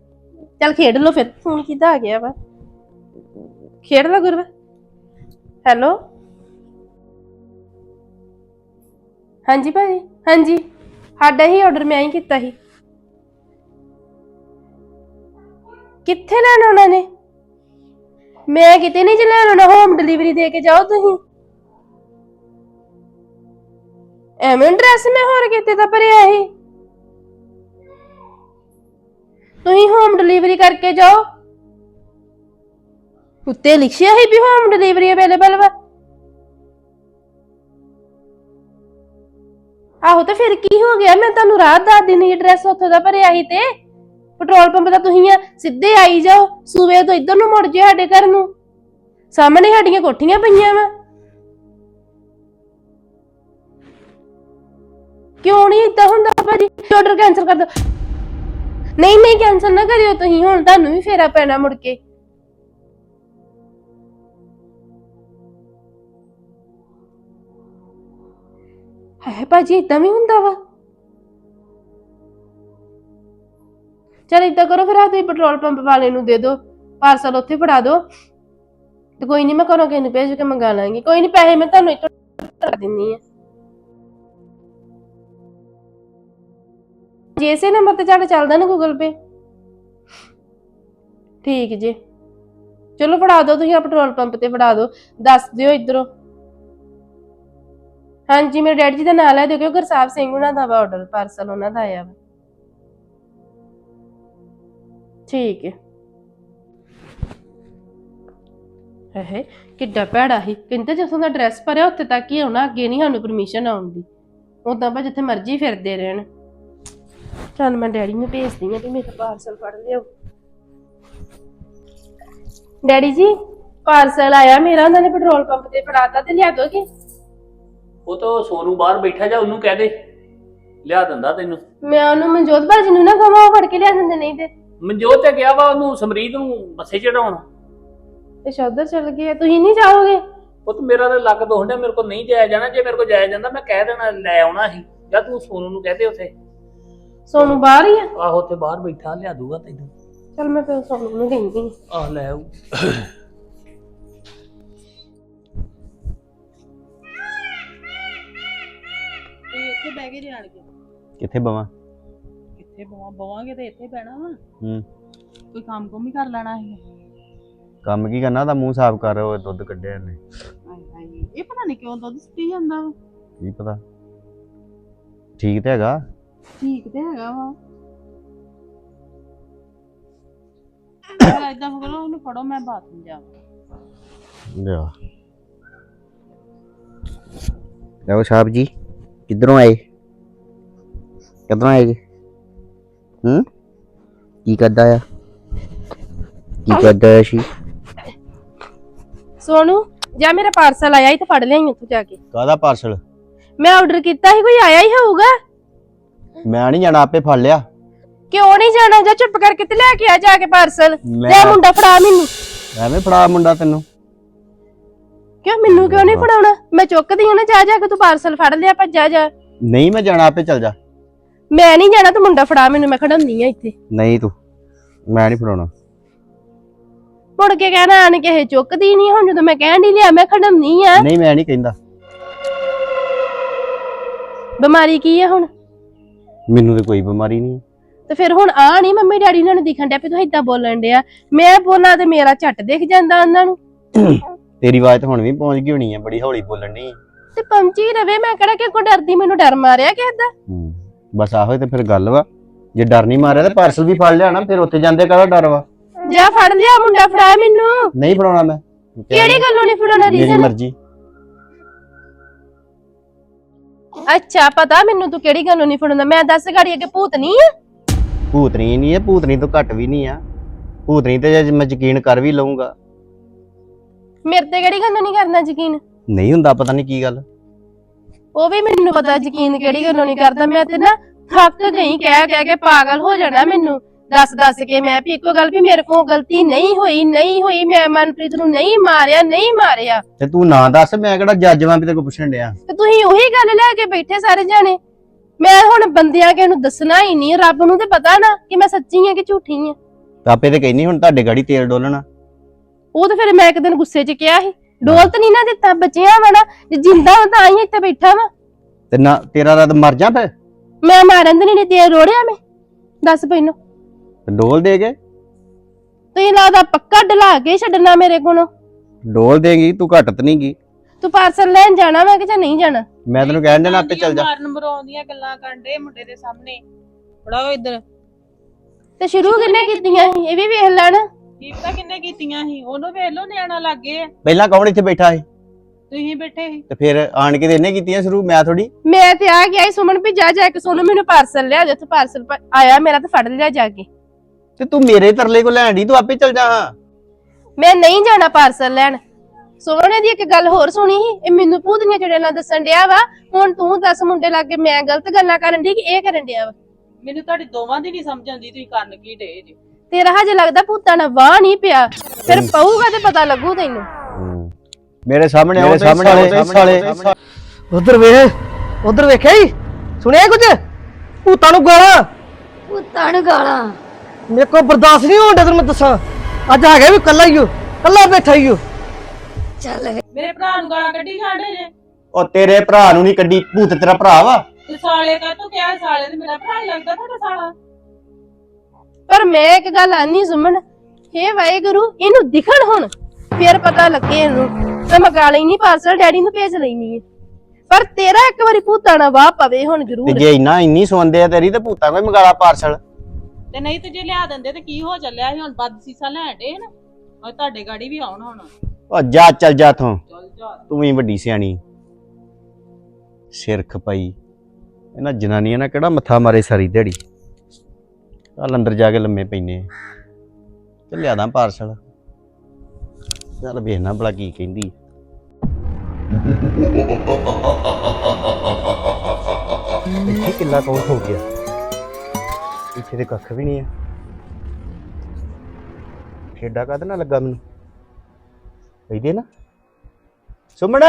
ਚੱਲ ਖੇਡ ਲੋ ਫਿਰ, ਫੋਨ ਕਿੱਦਾਂ ਆ ਗਿਆ ਵਾ? ਖੇਡ ਲਾ ਗੁਰਵਾ ਹੈਲੋ? ਹਾਂਜੀ ਭਾਜੀ, ਹਾਂਜੀ। ਸਾਡਾ ਹੀ ਆਰਡਰ ਮੈਂ ਹੀ ਕੀਤਾ ਸੀ। ਕਿੱਥੇ ਲੈਣਾ ਉਹਨਾਂ ਨੇ? ਮੈਂ ਕਿਤੇ ਨਹੀਂ ਜੇ ਲੈਣਾ ਉਹਨਾਂ ਹੋਮ ਡਿਲੀਵਰੀ ਦੇ ਕੇ ਜਾਓ ਤੁਸੀਂ। ਐਵੇਂ ਡਰੈਸ ਮੈਂ ਹੋਰ ਕਿਤੇ ਤਾਂ ਭਰਿਆ ਸੀ। ਤੁਸੀਂ ਹੋਮ ਡਿਲੀਵਰੀ ਕਰਕੇ ਜਾਓ। ਉੱਤੇ ਲਿਖਿਆ ਹੈ ਵੀ ਹੋਮ ਡਿਲੀਵਰੀ ਅਵੇਲੇਬਲ ਵਾ ਆਹੋ ਤੇ ਫਿਰ ਕੀ ਹੋ ਗਿਆ? ਮੈਂ ਤੁਹਾਨੂੰ ਰਾਤ ਦੱਸ ਦਿਨੀ ਐਡਰੈਸ ਉੱਥੇ ਦਾ ਭਰਿਆ ਸੀ ਤੇ। ਪੈਟਰੋਲ ਪੰਪ ਦਾ ਤੁਸੀਂ ਆ ਸਿੱਧੇ ਆਈ ਜਾਓ, ਸੂਬੇ ਤੋਂ ਇੱਧਰ ਨੂੰ ਮੁੜ ਜਿਓ ਸਾਡੇ ਘਰ ਨੂੰ। ਸਾਹਮਣੇ ਸਾਡੀਆਂ ਕੋਠੀਆਂ ਪਈਆਂ ਵਾ। ਕਿਉਂ ਨਹੀਂ ਇਦਾਂ ਹੁੰਦਾ ਭਾਜੀ? ਆਰਡਰ ਕੈਨਸਲ ਕਰ ਦਿਓ। ਨਹੀਂ ਨਹੀਂ ਕੈਨਸਲ ਨਾ ਕਰਿਓ ਤੁਸੀਂ। ਹੁਣ ਤੁਹਾਨੂੰ ਵੀ ਫੇਰਾ ਪੈਣਾ ਮੁੜ ਕੇ। ਹੈ ਭਾਜੀ ਇਦਾਂ ਵੀ ਹੁੰਦਾ ਵਾ? ਚਲ ਇਦਾਂ ਕਰੋ, ਫਿਰ ਆ ਪੈਟਰੋਲ ਪੰਪ ਵਾਲੇ ਨੂੰ ਦੇ ਦਿਓ, ਪਾਰਸਲ ਉੱਥੇ ਫੜਾ ਦਿਓ। ਤੇ ਕੋਈ ਨਹੀਂ ਮੈਂ ਘਰੋਂ ਕਿਸੇ ਨੂੰ ਭੇਜ ਕੇ ਮੰਗਾ ਲਾਂਗੀ। ਕੋਈ ਨਹੀਂ ਪੈਸੇ ਮੈਂ ਤੁਹਾਨੂੰ ਇੱਥੋਂ ਕਰ ਦਿੰਨੀ ਆ। ਜੇ ਇਸੇ ਨੰਬਰ ਤੇ ਤੁਹਾਡਾ ਚੱਲਦਾ ਨਾ ਗੂਗਲ ਪੇ ਠੀਕ ਜੀ। ਚਲੋ ਫੜਾ ਦਿਓ, ਤੁਸੀਂ ਆ ਪੈਟਰੋਲ ਪੰਪ ਤੇ ਫੜਾ ਦਿਓ। ਦੱਸ ਦਿਓ ਇਧਰੋਂ। ਹਾਂਜੀ, ਮੇਰੇ ਡੈਡੀ ਜੀ ਦਾ ਨਾਂ ਲੈ ਦਿਓ ਕਿਉਂ ਗੁਰਸਾਹਿਬ ਸਿੰਘ ਉਹਨਾਂ ਦਾ ਵਾ ਆਰਡਰ ਪਾਰਸਲ ਉਹਨਾਂ ਦਾ ਆਇਆ ਵਾ। ਠੀਕ ਹੈ। ਹੈ ਕਿੱਡਾ ਭੈੜਾ ਸੀ। ਕਹਿੰਦੇ ਜਦੋਂ ਦਾ ਐਡਰੈਸ ਭਰਿਆ, ਉੱਥੇ ਤੱਕ ਹੀ ਆਉਣਾ, ਅੱਗੇ ਨਹੀਂ ਸਾਨੂੰ ਪਰਮਿਸ਼ਨ ਆਉਣ ਦੀ। ਉਦਾਂ ਬਾ ਜਿੱਥੇ ਮਰਜ਼ੀ ਫਿਰਦੇ ਰਹਿਣ। ਚੱਲ ਮੈਂ ਡੈਡੀ ਨੂੰ ਭੇਜਦੀ ਆ ਤੇ ਮੇਰਾ ਪਾਰਸਲ ਫੜ ਲਿਓ ਡੈਡੀ ਜੀ ਪਾਰਸਲ ਆਇਆ ਮੇਰਾ, ਉਹਨਾਂ ਨੇ ਪੈਟਰੋਲ ਪੰਪ ਤੇ ਫੜਾਤਾ ਤੇ ਲਿਆ ਦੋਗੇ ਉਹ ਤਾਂ ਸੋਨੂੰ ਬਾਹਰ ਬੈਠਾ ਜਾ ਉਹਨੂੰ ਕਹਿ ਦੇ। ਲਿਆ ਦਿੰਦਾ ਤੈਨੂੰ। ਮੈਂ ਉਹਨੂੰ ਮਨਜੋਤ ਭਾਜੀ ਨੂੰ ਨਾ ਕਹਾਂ ਉਹ ਫੜ ਕੇ ਲਿਆ ਦਿੰਦੇ ਨਹੀਂ ਤੇ। ਮਨਜੋਤ ਤੇ ਗਿਆ ਵਾ ਉਹਨੂੰ ਸਮਰੀਤ ਨੂੰ ਬੱਸੇ ਚੜਾਉਣ। ਤੇ ਸ਼ੌਦਰ ਚੱਲ ਗਏ ਤੁਸੀਂ ਨਹੀਂ ਜਾਓਗੇ? ਉਹ ਤਾਂ ਮੇਰਾ ਤਾਂ ਲੱਕ ਦੋਹਣਿਆ ਮੇਰੇ ਕੋਲ ਨਹੀਂ ਜਾਇਆ ਜਾਣਾ ਜੇ ਮੇਰੇ ਕੋਲ ਜਾਇਆ ਜਾਂਦਾ ਮੈਂ ਕਹਿ ਦੇਣਾ ਲੈ ਆਉਣਾ ਸੀ। ਜਾਂ ਤੂੰ ਸੋਨੂੰ ਨੂੰ ਕਹਦੇ ਉੱਥੇ। ਸੋਨੂੰ ਬਾਹਰ ਹੀ ਆ? ਆਹੋ ਉੱਥੇ ਬਾਹਰ ਬੈਠਾ ਲਿਆ ਦੂਗਾ ਤੈਨੂੰ। ਚਲ ਮੈਂ ਫਿਰ ਸੋਨੂੰ ਨੂੰ ਕਹਿੰਦੀ ਆਹ ਲੈ ਆਊ। ਤੇ ਇੱਥੇ ਬਹਿ ਕੇ? ਜਾਣ ਕੇ ਕਿੱਥੇ ਬਵਾਂ? ਕਿੱਥੇ ਬਵਾਂ? ਬਵਾਂਗੇ ਤੇ ਇੱਥੇ ਬਹਿਣਾ ਵਾ। ਹੂੰ। ਕੋਈ ਕੰਮ ਕੁਮ ਹੀ ਕਰ ਲੈਣਾ ਹੈ ਕੰਮ ਕੀ ਕਰਨਾ? ਤਾਂ ਮੂੰਹ ਸਾਫ਼ ਕਰ ਉਹ ਦੁੱਧ ਕੱਢਿਆ ਨੇ ਇਹ ਪਤਾ ਨਹੀਂ ਕਿਉਂ ਦੁੱਧ ਸੁੱਟੀ ਜਾਂਦਾ ਵਾ। ਕੀ ਪਤਾ? ਠੀਕ ਤੇ ਹੈਗਾ? ਠੀਕ ਤੇ ਹੈਗਾ ਵਾ। ਏਦਾਂ ਕਰੋ ਉਹਨੂੰ ਫੜੋ ਮੈਂ ਬਾਥਰੂਮ ਜਾਵਾਂ। ਲਿਆ। ਲਓ ਸਾਹਿਬ ਜੀ ਕਿੱਧਰੋਂ ਆਏ? ਕਿੱਧਰੋਂ ਆਏ ਜੀ? ਹੂੰ? ਕੀ ਕਰਦਾ ਆ? ਕੀ ਕਰਦਾ ਆ ਸੀ? ਸੋਨੂੰ ਜਾਂ ਮੇਰਾ ਪਾਰਸਲ ਆਇਆ ਹੀ ਤੇ ਫੜ ਲਿਆਈ ਉੱਥੋਂ ਜਾ ਕੇ। ਕਾਹਦਾ ਪਾਰਸਲ ਮੈਂ ਆਰਡਰ ਕੀਤਾ ਸੀ ਕੋਈ ਆਇਆ ਹੀ ਹੋਊਗਾ? ਮੈਂ ਨਹੀਂ ਜਾਣਾ ਆਪੇ ਫੜ ਲਿਆ। ਕਿਉਂ ਨਹੀਂ ਜਾਣਾ? ਜਾਂ ਚੁੱਪ ਕਰਕੇ ਤੇ ਲੈ ਕੇ ਆ ਜਾ ਕੇ ਪਾਰਸਲ ਮੈਂ ਲੈ ਮੁੰਡਾ ਫੜਾ ਮੈਨੂੰ। ਐਵੇਂ ਫੜਾ ਮੁੰਡਾ ਤੈਨੂੰ। ਕਿਉਂ? ਮੈਨੂੰ ਕਿਉਂ ਨਹੀਂ ਫੜਾਉਣਾ? ਮੈਂ ਚੁੱਕਦੀ ਹਾਂ ਨਾ ਜਾ ਜਾ ਕੇ ਤੂੰ ਪਾਰਸਲ ਫੜ ਲਿਆ ਭੱਜਾ ਜਾ। ਨਹੀਂ ਮੈਂ ਜਾਣਾ ਆਪੇ ਚੱਲ ਜਾ। ਮੈਂ ਨਹੀਂ ਜਾਣਾ ਤੂੰ ਮੁੰਡਾ ਫੜਾ ਮੈਨੂੰ ਮੈਂ ਖੜਾਉਂਦੀ ਆ ਇੱਥੇ। ਨਹੀਂ ਤੂੰ ਮੈਂ ਨਹੀਂ ਫੜਾਉਣਾ। ਮੁੜ ਕੇ ਕਹਿਣਾ ਆਣ ਕੇ ਇਹ ਚੁੱਕਦੀ ਨਹੀਂ ਹੁਣ ਜਦੋਂ ਮੈਂ ਕਹਿਣ ਦੀ ਲਿਆ ਮੈਂ ਖੜਾਉਂਦੀ ਆ। ਨਹੀਂ ਮੈਂ ਨਹੀਂ ਕਹਿੰਦਾ। ਬਿਮਾਰੀ ਕੀ ਆ ਹੁਣ? ਮੈਨੂੰ ਤੇ ਕੋਈ ਬਿਮਾਰੀ ਨਹੀਂ। ਤੇ ਫਿਰ ਹੁਣ ਆ ਨਹੀਂ ਮੰਮੀ ਡੈਡੀ ਉਹਨਾਂ ਨੂੰ ਦਿਖਣ ਡਿਆ ਵੀ ਤੂੰ ਏਦਾਂ ਬੋਲਣ ਡਿਆ। ਮੈਂ ਬੋਲਾਂ ਤੇ ਮੇਰਾ ਝੱਟ ਦਿਖ ਜਾਂਦਾ ਉਹਨਾਂ ਨੂੰ। ਤੇਰੀ ਆਵਾਜ਼ ਤਾਂ ਹੁਣ ਵੀ ਪਹੁੰਚ ਗਈ ਹੋਣੀ ਆ ਬੜੀ ਹੌਲੀ ਬੋਲਣ ਦੀ ਤੇ ਪਹੁੰਚੀ ਰਵੇ ਮੈਂ ਕਿਹੜਾ ਕਿ ਕੋ ਡਰਦੀ ਮੈਨੂੰ ਡਰ ਮਾਰਿਆ ਕਿਸੇ ਦਾ? ਬਸ ਆਹੋ ਤੇ ਫਿਰ ਗੱਲ ਵਾ। ਜੇ ਡਰ ਨਹੀਂ ਮਾਰਿਆ ਤਾਂ ਪਾਰਸਲ ਵੀ ਫੜ ਲਿਆ ਨਾ ਫਿਰ ਉੱਥੇ ਜਾਂਦੇ ਕਾਹਦਾ ਡਰ ਵਾ? ਜਾ ਫੜ ਲਿਆ ਮੁੰਡਾ ਫੜਾ ਮੈਨੂੰ। ਨਹੀਂ ਫੜਾਉਣਾ ਮੈਂ। ਕਿਹੜੀ ਗੱਲੋਂ ਨਹੀਂ ਫੜਾਉਣਾ ਮੇਰੀ ਰੀਜ਼ਨ ਮਰਜ਼ੀ। ਅੱਛਾ ਪਤਾ ਮੈਨੂੰ ਤੂੰ ਕਿਹੜੀ ਗੱਲੋਂ ਨਹੀਂ ਫੜਾਉਂਦਾ। ਮੈਂ ਦੱਸ ਗਾੜੀ ਅੱਗੇ ਭੂਤ ਨਹੀਂ ਆ? ਭੂਤਨੀ ਨਹੀਂ ਹੈ ਭੂਤਨੀ ਤੋਂ ਘੱਟ ਵੀ ਨਹੀਂ ਆ। ਭੂਤਨੀ ਤੇ ਜੇ ਮੈਂ ਯਕੀਨ ਕਰ ਵੀ ਲਊਂਗਾ। ਮੇਰੇ ਤੇ ਕਿਹੜੀ ਗੱਲੋਂ ਨਹੀਂ ਕਰਨਾ ਯਕੀਨ? ਨਹੀਂ ਹੁੰਦਾ ਪਤਾ ਨਹੀਂ ਕੀ ਗੱਲ। ਉਹ ਵੀ ਮੈਨੂੰ ਪਤਾ ਯਕੀਨ ਕਿਹੜੀ ਗੱਲੋਂ ਨਹੀਂ ਕਰਦਾ। ਮੈਂ ਤੇ ਨਾ ਥੱਕ ਗਈ ਕਹਿ ਕਹਿ ਕੇ ਪਾਗਲ ਹੋ ਜਾਣਾ ਮੈਨੂੰ। ਦੱਸ ਦੱਸ ਕੇ ਮੈਂ ਵੀ ਇੱਕੋ ਗੱਲ ਵੀ ਮੇਰੇ ਕੋਲ ਗਲਤੀ ਨਹੀਂ ਹੋਈ ਨਹੀਂ ਹੋਈ। ਮੈਂ ਮਨਪ੍ਰੀਤ ਨੂੰ ਨਹੀਂ ਮਾਰਿਆ ਨਹੀਂ ਮਾਰਿਆ। ਤੇ ਤੂੰ ਨਾ ਦੱਸ ਮੈਂ ਕਿਹੜਾ ਜੱਜ ਵਾਂ ਵੀ ਤੇਰੇ ਕੋਲ ਪੁੱਛਣ ਡਿਆ। ਤੇ ਤੁਸੀਂ ਉਹੀ ਗੱਲ ਲੈ ਕੇ ਬੈਠੇ ਸਾਰੇ ਜਾਣੇ। ਮੈਂ ਹੁਣ ਬੰਦਿਆਂ ਕੇ ਨੂੰ ਦੱਸਣਾ ਹੀ ਨਹੀਂ ਰੱਬ ਨੂੰ ਤੇ ਪਤਾ ਨਾ ਕਿ ਮੈਂ ਸੱਚੀ ਆ ਕਿ ਝੂਠੀ ਆ ਆਪੇ ਤੇ ਕਹਿੰਨੀ ਹੁਣ ਤੁਹਾਡੇ ਗਾੜੀ ਤੇਲ ਡੋਲਣਾ। ਉਹ ਤਾਂ ਫਿਰ ਮੈਂ ਇੱਕ ਦਿਨ ਗੁੱਸੇ 'ਚ ਕਿਹਾ ਸੀ ਡੋਲ ਤਾਂ ਨਹੀਂ ਨਾ ਦਿੱਤਾ ਬਚਿਆ ਵਾ ਨਾ ਜੇ ਜਿੰਦਾ ਹਾਂ ਤਾਂ ਆਈ ਇੱਥੇ ਬੈਠਾ ਵਾ। ਤੇ ਨਾ ਤੇਰਾ ਰਾਤ ਮਰ ਜਾ ਫੇ ਮੈਂ ਮਾਰਨ ਦੇ ਨਹੀਂ ਤੇ ਰੋੜਿਆ ਮੈਂ। ਦੱਸ ਪੈਨੂੰ ਡੋਲ ਦੇ ਕੇ? ਤੁਸੀਂ ਲੱਗਦਾ ਪੱਕਾ ਢਲਾ ਕੇ ਛੱਡਣਾ ਮੇਰੇ ਕੋਲੋਂ। ਡੋਲ ਦੇਗੀ ਤੂੰ ਘੱਟ ਤੇ ਨਹੀਂ ਗਈ ਤੂੰ ਪਾਰਸਲ ਲੈਣ ਜਾਣਾ ਵਾ ਕਿ ਜਾਂ ਨਹੀਂ ਜਾਣਾ? ਮੈਂ ਤੈਨੂੰ ਕਹਿਣ ਦੇਣਾ ਆਪੇ ਚੱਲ ਜਾ। ਮਾਰਨ ਮਰਾਉਂਦੀਆਂ ਗੱਲਾਂ ਕਰਨ ਦੇ ਮੁੰਡੇ ਦੇ ਸਾਹਮਣੇ। ਫੜਾਓ ਇੱਧਰ। ਤੇ ਸ਼ੁਰੂ ਕਿੰਨੇ ਕੀਤੀਆਂ ਸੀ? ਇਹ ਵੀ ਵੇਖ ਲੈਣ। ਕੀ ਪਤਾ ਕਿੰਨੇ ਕੀਤੀਆਂ ਸੀ? ਉਹਨੂੰ ਵੇਖ ਲਓ ਨਿਆਣਾ ਲੱਗ ਗਏ ਪਹਿਲਾਂ ਕੌਣ ਇੱਥੇ ਬੈਠਾ ਹੈ ਤੁਸੀਂ ਬੈਠੇ ਸੀ। ਤੇ ਫਿਰ ਆਣ ਕੇ ਤੇ ਇਹਨੇ ਕੀਤੀਆਂ ਸ਼ੁਰੂ ਮੈਂ ਥੋੜੀ ਮੈਂ ਤੇ ਆ ਗਿਆ ਸੀ ਸੁਮਨ ਵੀ ਜਾ ਜਾ ਕੇ ਸੋਨੂੰ ਮੈਨੂੰ ਪਾਰਸਲ ਲਿਆ ਜਿੱਥੇ ਪਾਰਸਲ ਆਇਆ ਮੇਰਾ ਤੇ ਫੜ ਲਿਆ ਜਾ ਕੇ। ਤੇ ਤੂੰ ਮੇਰੇ ਤਰਲੇ ਕੋ ਲੈਣ ਦੀ ਤੂੰ ਆਪੇ ਚੱਲ ਜਾ। ਮੈਂ ਨਹੀਂ ਜਾਣਾ ਪਾਰਸਲ ਲੈਣ। ਸੋਹਣੇ ਦੀ ਇੱਕ ਗੱਲ ਹੋਰ ਸੁਣੀ ਸੀ ਇਹ ਮੈਨੂੰ ਭੂਤਨੀਆਂ ਚੜੇਲਾਂ ਦੱਸਣ ਡਿਆ ਵਾ ਹੁਣ ਤੂੰ ਦੱਸ ਮੁੰਡੇ ਲੱਗੇ ਮੈਂ ਗਲਤ ਗੱਲਾਂ ਕਰਨ ਦੀ ਕਿ ਇਹ ਕਰਨ ਡਿਆ ਵਾ? ਮੈਨੂੰ ਤੁਹਾਡੀ ਦੋਵਾਂ ਦੀ ਨਹੀਂ ਸਮਝ ਆਉਂਦੀ ਤੁਸੀਂ ਕਰਨ ਕੀ ਡੇ ਜੀ? ਤੇਰਾ ਹਜੇ ਲੱਗਦਾ ਭੂਤਾਂ ਨਾਲ ਵਾਹ ਨਹੀਂ ਪਿਆ। ਫਿਰ ਪਊਗਾ ਤੇ ਪਤਾ ਲੱਗੂ ਤੈਨੂੰ। ਮੇਰੇ ਸਾਹਮਣੇ ਆਓ ਸਾਹਮਣੇ ਆਓ ਸਾਲੇ ਉਧਰ ਵੇਖ ਉਧਰ ਵੇਖਿਆ ਹੀ ਸੁਣਿਆ ਕੁਝ? ਭੂਤਾਂ ਨੂੰ ਗਾਲਾਂ? ਪੁੱਤਾਂ ਨੂੰ ਗਾਲਾਂ। ਮੇਰੇ ਕੋਲ ਬਰਦਾਸ਼ਤ ਨਹੀਂ ਹੋਣ ਡਿਆ ਤੈਨੂੰ ਮੈਂ ਦੱਸਾਂ। ਅੱਜ ਆ ਗਿਆ ਵੀ ਕੱਲਾ ਹੀ ਓ ਕੱਲਾ ਬੈਠਾ ਹੀ ਓ। ਚੱਲ ਮੇਰੇ ਭਰਾ ਨੂੰ ਗਾਲਾਂ ਕੱਢੀ ਜਾਂਦੇ ਜੇ ਉਹ ਤੇਰੇ ਭਰਾ ਨੂੰ ਨਹੀਂ ਕੱਢੀ ਭੂਤ ਤੇਰਾ ਭਰਾ ਵਾ। ਤੇ ਸਾਲੇ ਕਾ ਤੂੰ ਕਿਹਾ ਸਾਲੇ ਤੇ ਮੇਰਾ ਭਰਾ ਲੱਗਦਾ ਤੁਹਾਡਾ ਸਾਲਾ। ਪਰ ਮੈਂ ਇੱਕ ਗੱਲ ਆਨੀ ਸੁਮਨ ਹੇ ਵਾਹਿਗੁਰੂ ਇਹਨੂੰ ਦਿਖਣ ਹੁਣ। ਫਿਰ ਪਤਾ ਲੱਗੇ ਇਹਨੂੰ ਤੇ ਮਗਾ ਲੈਣੀ ਪਾਰਸਲ ਡੈਡੀ ਨੂੰ ਭੇਜ ਲੈਣੀ ਹੈ ਪਰ ਤੇਰਾ ਇੱਕ ਵਾਰੀ ਭੂਤਾਂ ਨਾਲ ਵਾਹ ਪਵੇ ਹੁਣ ਤੇ ਜ਼ਰੂਰ ਜੇ ਇੰਨਾ ਇੰਨੀ ਸੁਣਦੇ ਆ ਤੇਰੀ ਤੇ ਭੂਤਾਂ ਕੋਈ ਮੰਗਾਲਾ ਪਾਰਸਲ। ਤੇ ਨਹੀਂ ਤੇ ਜੇ ਲਿਆ ਦਿੰਦੇ ਤੇ ਕੀ ਹੋ ਚੱਲਿਆ ਸੀ? ਹੁਣ ਬੱਦ ਸੀਸਾ ਲੈਣ ਡੇ ਨਾ। ਉਹ ਤੁਹਾਡੇ ਗਾੜੀ ਵੀ ਆਉਣ ਹੁਣ। ਉਹ ਜਾ ਚੱਲ ਜਾ ਥੋਂ ਚੱਲ ਜਾ। ਤੂੰ ਵੀ ਵੱਡੀ ਸਿਆਣੀ। ਸਿਰ ਖਪਾਈ ਇਹਨਾਂ ਜਨਾਨੀਆਂ ਨਾਲ ਕਿਹੜਾ ਮੱਥਾ ਮਾਰੇ ਸਾਰੀ ਦਿਹਾੜੀ? ਚੱਲ ਅੰਦਰ ਜਾ ਕੇ ਲੰਮੇ ਪੈਨੇ ਆ। ਤੇ ਲਿਆਦਾ ਪਾਰਸਲ। ਚੱਲ ਵੇਖਣਾ ਭਲਾ ਕੀ ਕਹਿੰਦੀ ਇੱਥੇ ਕਿੱਲਾ ਕੌਣ ਹੋ ਗਿਆ? ਇੱਥੇ ਤੇ ਕੱਖ ਵੀ ਨਹੀਂ ਆ। ਠੇਡਾ ਕਦ ਨਾ ਲੱਗਾ ਮੈਨੂੰ? ਕਹਿੰਦੇ ਨਾ ਸੁਮਣਾ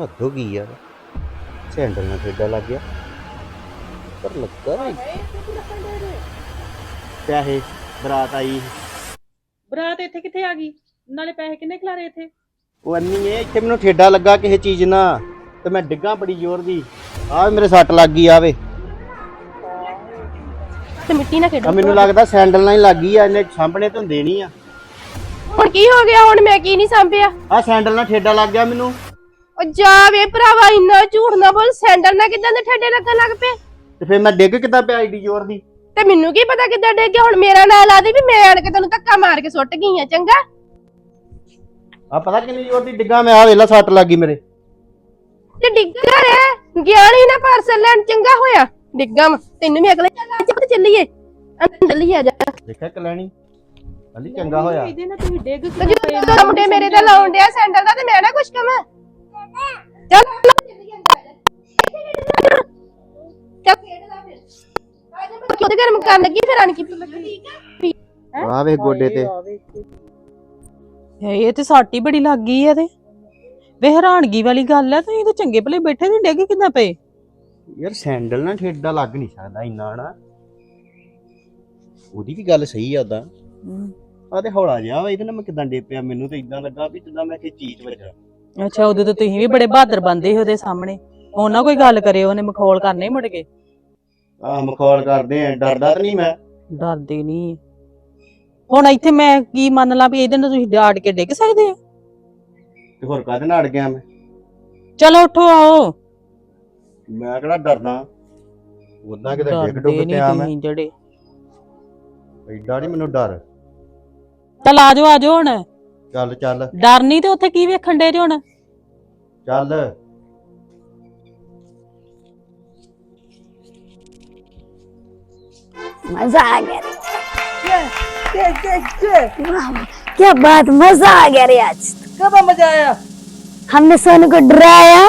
ਹੱਦ ਹੋ ਗਈ ਯਾਰ। ਸੈਂਡਲ ਨਾਲ ਠੇਡਾ ਲੱਗ ਗਿਆ। ਪਰ ਲੱਗਾ ਨਹੀਂ ਪੈਸੇ ਬਰਾਤ ਆਈ। ਬਰਾਤ ਇੱਥੇ ਕਿੱਥੇ ਆ ਗਈ? ਨਾਲੇ ਪੈਸੇ ਕਿੰਨੇ ਖਿਲਾਰੇ ਇੱਥੇ? ਉਹ ਅੰਨੀ ਇਹ ਇੱਥੇ ਮੈਨੂੰ ਠੇਡਾ ਲੱਗਾ ਕਿਸੇ ਚੀਜ਼ ਨਾਲ। ਤੇ ਮੈਂ ਡਿੱਗਾ ਬੜੀ ਜ਼ੋਰ ਦੀ। ਆਹ ਮੇਰੇ ਸੱਟ ਲੱਗ ਗਈ ਆਵੇ ਤੇ ਮਿੱਟੀ ਨਾ ਖੇਡੋ। ਮੈਨੂੰ ਲੱਗਦਾ ਸੈਂਡਲ ਨਾਲ ਹੀ ਲੱਗ ਗਈ ਆ ਇਹਨੇ ਸਾਹਮਣੇ ਤੋਂ ਦੇਣੀ ਆ। ਹੁਣ ਕੀ ਹੋ ਗਿਆ? ਹੁਣ ਮੈਂ ਕੀ ਨਹੀਂ ਸੰਭਿਆ? ਆ ਸੈਂਡਲ ਨਾਲ ਠੇਡਾ ਲੱਗ ਗਿਆ ਮੈਨੂੰ। ਉਹ ਜਾ ਵੇ ਭਰਾਵਾ ਇੰਨਾ ਝੂਠ ਨਾ ਬੋਲ ਸੈਂਡਲ ਨਾਲ ਕਿਦਾਂ ਦੇ ਠੱਡੇ ਲੱਗਣ ਲੱਗ ਪਏ? ਤੇ ਫਿਰ ਮੈਂ ਡਿੱਗ ਕਿੱਦਾਂ ਪਿਆ ਏਡੀ ਜ਼ੋਰ ਦੀ? ਤੇ ਮੈਨੂੰ ਕੀ ਪਤਾ ਕਿੱਦਾਂ ਡਿੱਗ ਗਿਆ? ਹੁਣ ਮੇਰਾ ਨਾਂ ਲਾ ਦੇ ਵੀ ਮੈਂ ਆਣ ਕੇ ਤੈਨੂੰ ਧੱਕਾ ਮਾਰ ਕੇ ਸੁੱਟ ਗਈ ਆ ਚੰਗਾ? ਆ ਪਤਾ ਕਿੰਨੀ ਜ਼ੋਰ ਦੀ ਡਿੱਗਾ ਮੈਂ ਆ ਵੇਲਾ ਸੱਟ ਲੱਗ ਗਈ ਮੇਰੇ। ਤੇ ਡਿੱਗਾ ਰਿਹਾ ਗਿਆ ਨਹੀਂ ਨਾ ਪਾਰਸਲ ਲੈਣ ਚੰਗਾ ਹੋਇਆ। ਡਿੱਗਾ ਵਾ। ਤੈਨੂੰ ਵੀ ਅਗਲੇ ਚੱਲ ਚੱਲੀਏ। ਅੰਦਰ ਲਈ ਆ ਜਾ। ਦੇਖਿਆ ਕਲੈਣੀ? ਕਹਿੰਦੀ ਚੰਗਾ ਹੋਇਆ। ਇਹਦੇ ਨਾਲ ਤੁਸੀਂ ਡਿੱਗ ਤੇ ਜਦੋਂ ਮੁੰਡੇ ਮੇਰੇ ਤੇ ਲਾਉਣ ਡਿਆ ਸੈਂਡਲ ਦਾ ਤੇ ਮੈਂ ਨਾ ਕੁਛ ਕਵਾਂ। ਚੱਲ। ਚੱਲ। ਕਿਉਂ ਤੇ ਗਰਮ ਕਰਨ ਲੱਗੀ ਫਿਰ ਆਣ ਕੀ। ਆ ਵੇ ਗੋਡੇ ਤੇ। ਇਹ ਤੇ ਸਾਟੀ ਬੜੀ ਲੱਗ ਗਈ ਆ ਤੇ। ਵੇ ਹੈਰਾਨਗੀ ਵਾਲੀ ਗੱਲ ਆ ਤੁਸੀਂ ਤਾਂ ਚੰਗੇ ਭਲੇ ਬੈਠੇ ਨਹੀਂ ਡਿੱਗ ਕਿੱਦਾਂ ਪਏ? ਯਾਰ ਸੈਂਡਲ ਨਾਲ ਠੇਡਾ ਲੱਗ ਨਹੀਂ ਸਕਦਾ ਇੰਨਾ ਨਾ ਉਹਦੀ ਵੀ ਗੱਲ ਸਹੀ ਆ ਉਦਾਂ ਆ ਤੇ ਹੌਲਾ ਜਿਹਾ ਵਾ ਇਹਦੇ ਨਾਲ ਮੈਂ ਕਿਦਾਂ ਡੇਪਿਆ ਮੈਨੂੰ ਤੇ ਇਦਾਂ ਲੱਗਾ ਵੀ ਜਿੱਦਾਂ ਮੈਂ ਕਿ ਚੀਜ਼ ਵੱਜਾ। ਅੱਛਾ ਉਦੋਂ ਤਾਂ ਤੁਸੀਂ ਵੀ ਬੜੇ ਬਹਾਦਰ ਬੰਦੇ ਸੀ ਉਹਦੇ ਸਾਹਮਣੇ। ਉਹਨਾਂ ਕੋਈ ਗੱਲ ਕਰੇ ਉਹਨੇ ਮਖੌਲ ਕਰਨੇ ਮੁੜ ਕੇ। ਆ ਮਖੌਲ ਕਰਦੇ ਆ ਡਰਦਾ ਤਾਂ ਨਹੀਂ ਮੈਂ। ਡਰਦੇ ਨਹੀਂ। ਹੁਣ ਇੱਥੇ ਮੈਂ ਕੀ ਮੰਨ ਲਾਂ ਵੀ ਇਹਦੇ ਨਾਲ ਤੁਸੀਂ ਡਾੜ ਕੇ ਡਿੱਗ ਸਕਦੇ ਆ ਤੇ ਹੋਰ ਕਾਹਦੇ ਨਾਲ ਅੜ ਗਿਆ ਮੈਂ? ਚਲੋ ਉੱਠੋ ਆਓ। ਮੈਂ ਕਿਹੜਾ ਡਰਦਾ? ਉਦਾਂ ਕਿਤੇ ਡਿੱਗ ਡੁੱਗ ਤੇ ਆ ਮੈਂ। ਜਿਹੜੇ। ਐਡਾ ਨਹੀਂ ਮੈਨੂੰ ਡਰ। ਚਲ ਆ ਜਾਓ ਆ ਜਾਓ ਹੁਣ। ਚੱਲ ਚੱਲ ਡਰ ਨਹੀਂ ਤੇ ਉੱਥੇ ਕੀ ਵੇਖਣ ਦੇ ਜੇ ਹੁਣ ਚੱਲ मजा आ गया वाह, क्या बात मजा आ गया रे आज कब मजा आया हमने सोनू को डराया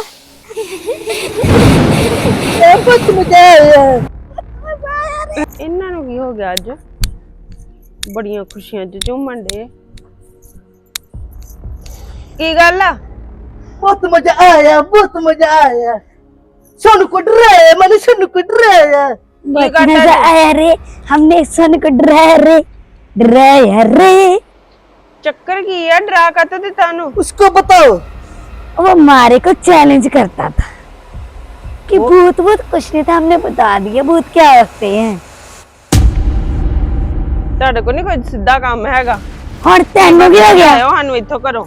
बहुत मजा आया ਇਹਨਾਂ ਨੂੰ ਕੀ ਹੋ ਗਿਆ ਅੱਜ ਬੜੀਆਂ ਖੁਸ਼ੀਆਂ ਚ ਝੂਮਣ ਦੇ ਕੀ ਗੱਲ ਆ बहुत मजा आया बहुत मजा आया सोनू को डराया मैंने सोनू को डराया बहुत करता मजा है? आया रे हमने सोनू को डराया रे डराया रे ਚੱਕਰ ਕੀ ਆ ਡਰਾ ਕਤ ਤੇ ਤੁਹਾਨੂੰ उसको बताओ वो मारे को चैलेंज करता था कि भूत भूत कुछ नहीं था हमने बता दिया भूत क्या होते हैं ਤੁਹਾਡੇ ਕੋਲ ਨਹੀਂ ਕੋਈ ਸਿੱਧਾ ਕੰਮ ਹੈਗਾ और तेनू की हो गया ਆਇਓ ਸਾਨੂੰ ਇੱਥੋਂ ਘਰੋਂ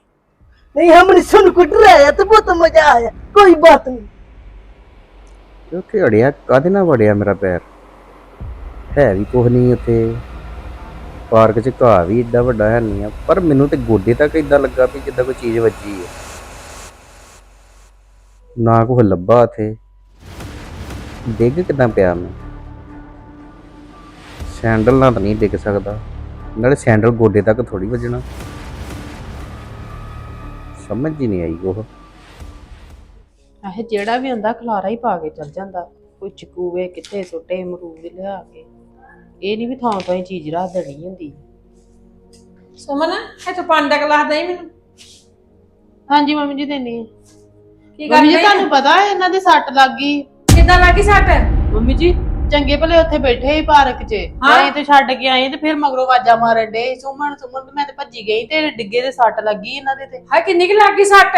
नहीं हमने सोनू को डराया तो बहुत मजा आया कोई बात नहीं ਉੱਥੇ ਅੜਿਆ ਕਾਹਦੇ ਨਾਲ ਵੜਿਆ ਮੇਰਾ ਪੈਰ ਹੈ ਵੀ ਕੁਛ ਨਹੀਂ ਉੱਥੇ ਪਾਰਕ 'ਚ ਘਾਹ ਵੀ ਏਡਾ ਵੱਡਾ ਹੈ ਨਹੀਂ ਆ ਪਰ ਮੈਨੂੰ ਤੇ ਗੋਡੇ ਤੱਕ ਏਦਾਂ ਲੱਗਾ ਵੀ ਜਿੱਦਾਂ ਕੋਈ ਚੀਜ਼ ਵੱਜੀ ਹੈ ਨਾ ਕੁਛ ਲੱਭਾ ਉੱਥੇ ਡਿੱਗ ਕਿਦਾਂ ਪਿਆ ਮੈਂ ਸੈਂਡਲ ਨਾਲ ਤਾਂ ਨਹੀਂ ਡਿੱਗ ਸਕਦਾ ਨਾਲੇ ਸੈਂਡਲ ਗੋਡੇ ਤੱਕ ਥੋੜੀ ਵੱਜਣਾ ਸਮਝ ਹੀ ਨਹੀਂ ਆਈ ਉਹ। ਆਹ ਜਿਹੜਾ ਵੀ ਹੁੰਦਾ ਖਲਾਰਾ ਹੀ ਪਾ ਕੇ ਚੱਲ ਜਾਂਦਾ। ਕੋਈ ਚਕੂਵੇ ਕਿੱਥੇ ਸੁੱਟੇ ਅਮਰੂਦ ਲਿਆ ਕੇ। ਇਹ ਨਹੀਂ ਵੀ ਥਾਂ ਥਾਂ ਹੀ ਚੀਜ਼ ਰੱਖ ਦੇਣੀ ਹੁੰਦੀ। ਸੁਮਨ ਇੱਥੇ ਪਾਣੀ ਦਾ ਗਲਾਸ ਦੇਈ ਮੈਨੂੰ? ਹਾਂਜੀ ਮੰਮੀ ਜੀ ਦੇਣੀ ਹੈ ਕੀ ਮੰਮੀ ਜੀ ਤੁਹਾਨੂੰ ਪਤਾ ਹੈ ਇਹਨਾਂ ਦੇ ਸੱਟ ਲੱਗ ਗਈ। ਕਿੱਦਾਂ ਲੱਗੀ ਸੱਟ? ਮੰਮੀ ਜੀ ਚੰਗੇ ਭਲੇ ਉੱਥੇ ਬੈਠੇ ਸੀ ਪਾਰਕ 'ਚ। ਹਾਂ। ਅਸੀਂ ਤੇ ਛੱਡ ਕੇ ਆਏ ਤੇ ਫਿਰ ਮਗਰੋਂ ਆਵਾਜ਼ਾਂ ਮਾਰਨ ਡੇ ਸੁਮਨ ਸੁਮਨ ਤੇ ਮੈਂ ਤੇ ਭੱਜੀ ਗਈ ਤੇ ਡਿੱਗੇ ਦੇ ਸੱਟ ਲੱਗੀ ਇਹਨਾਂ ਦੇ ਤੇ। ਹਾਏ ਕਿੰਨੀ ਕੁ ਲੱਗੀ ਸੱਟ?